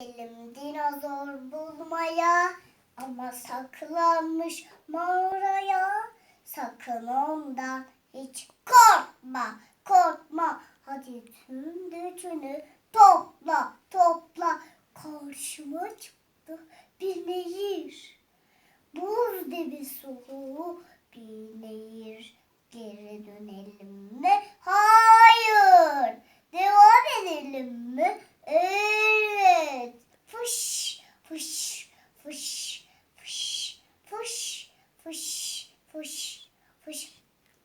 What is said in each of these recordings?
Elim dinozor bulmaya ama saklanmış mağaraya. Sakın ondan hiç korkma, korkma. Hadi tüm gücünü topla, topla. Karşıma çıktı bir nehir. Buz gibi soğuğu bir nehir. Geri dönelim mi? Hayır. Devam edelim mi? Evet.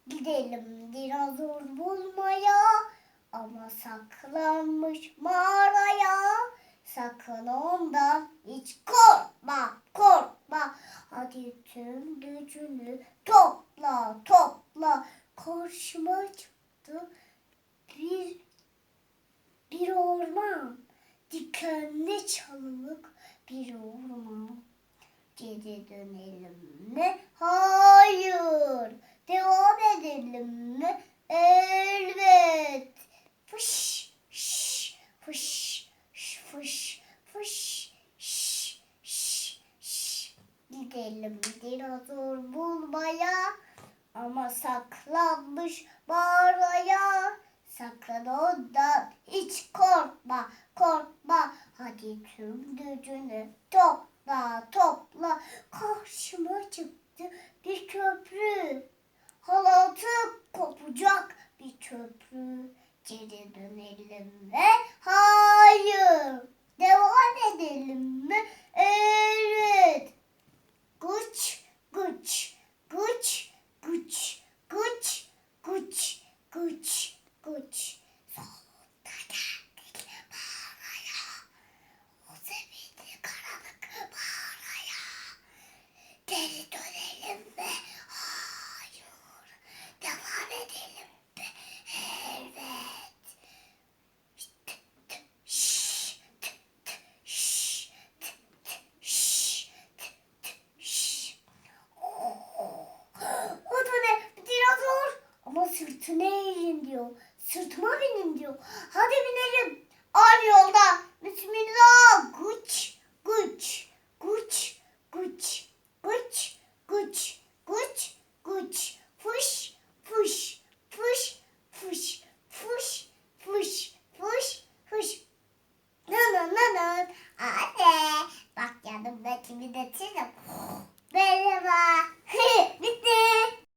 Gidelim dinozor bulmaya ama saklanmış mağaraya. Sakın ondan hiç korkma, korkma. Hadi tüm gücünü topla, topla. Karşıma çıktı bir bir orman. Dikenli çalılık bir orman. Geri dönelim mi? Hayır. Gidelim dinozor bulmaya ama saklanmış mağaraya. Sakın ondan hiç korkma, korkma. Hadi tüm gücünü topla, topla. Karşıma çıktı bir köprü. Halatı kopacak bir köprü. Geri dönelim ve hayır. Devam edelim mi? Evet. Güç, güç, güç, güç, güç, güç, güç, güç. Sonunda geldik mağaraya. O zemini karanlık mağaraya. Geri dönelim mi? Hayır. Devam edelim mi? Evet. Şşş, tık, tık, şşş, tık, tık, şşş, tık, tık, şşş. O da ne? Dinozor. Ama sırtına eğin diyor. Sırtıma binin diyor. Hadi binelim. Aynı yolda. Bismillah. Güç,